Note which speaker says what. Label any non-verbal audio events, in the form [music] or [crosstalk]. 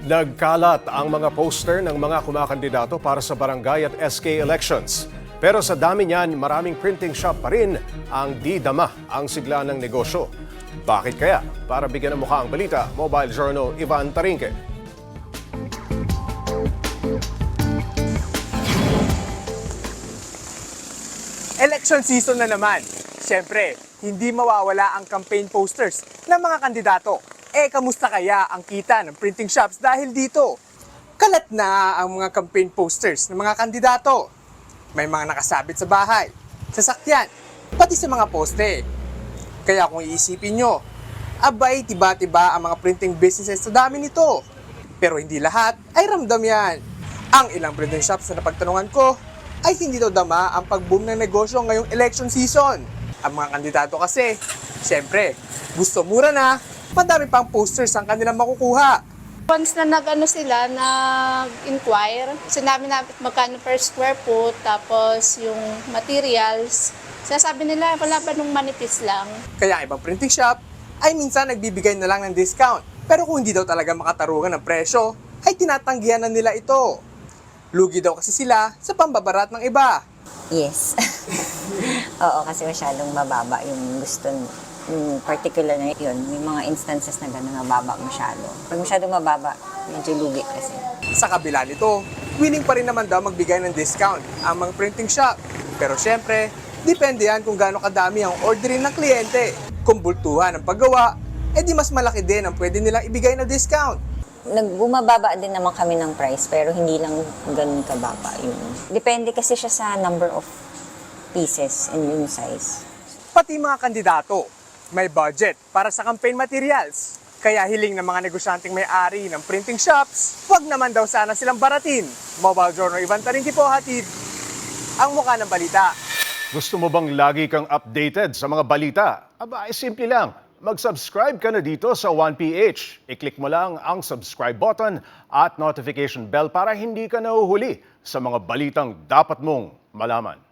Speaker 1: Nagkalat ang mga poster ng mga kumakandidato para sa barangay at SK elections. Pero sa dami niyan, maraming printing shop pa rin ang di dama ang sigla ng negosyo. Bakit kaya? Para bigyan ng mukha ang balita, Mobile Journal Ivan Tarinque.
Speaker 2: Election season na naman. Siyempre, hindi mawawala ang campaign posters ng mga kandidato. Eh, kamusta kaya ang kita ng printing shops dahil dito? Kalat na ang mga campaign posters ng mga kandidato. May mga nakasabit sa bahay, sasakyan, pati sa mga poste. Kaya kung iisipin nyo, abay tiba-tiba ang mga printing businesses sa dami nito. Pero hindi lahat ay ramdam yan. Ang ilang printing shops na napagtanungan ko ay hindi daw dama ang pag-boom ng negosyo ngayong election season. Ang mga kandidato kasi, syempre, gusto mura na, madami pang posters ang kanilang makukuha.
Speaker 3: Once na nag-ano sila, nag-inquire, sinabi namin magkano per square foot, tapos yung materials, sinasabi nila, wala ba nung manipis lang?
Speaker 2: Kaya ang ibang printing shop ay minsan nagbibigay na lang ng discount. Pero kung hindi daw talaga makatarungan ng presyo, ay tinatanggihan na nila ito. Lugi daw kasi sila sa pambabarat ng iba.
Speaker 4: Yes. [laughs] Oo, kasi masyadong mababa yung gusto, yung particular na yun. May mga instances na gano'n mababa masyado. Pag masyadong mababa, medyo lugi kasi.
Speaker 2: Sa kabila nito, willing pa rin naman daw magbigay ng discount ang mga printing shop. Pero syempre, depende yan kung gaano kadami ang orderin ng kliyente. Kung bultuhan ang paggawa, edi mas malaki din ang pwede nilang ibigay na discount.
Speaker 4: Nagbumababa din naman kami ng price, pero hindi lang ganun kababa yun. Depende kasi siya sa number of pieces and yung size.
Speaker 2: Pati mga kandidato, may budget para sa campaign materials. Kaya hiling ng mga negosyanteng may-ari ng printing shops, wag naman daw sana silang baratin. Mobile Journal Ivan Tarinki po hatid ang mukha ng balita.
Speaker 1: Gusto mo bang lagi kang updated sa mga balita? Aba, ay simple lang. Mag-subscribe ka na dito sa 1PH. I-click mo lang ang subscribe button at notification bell para hindi ka nahuhuli sa mga balitang dapat mong malaman.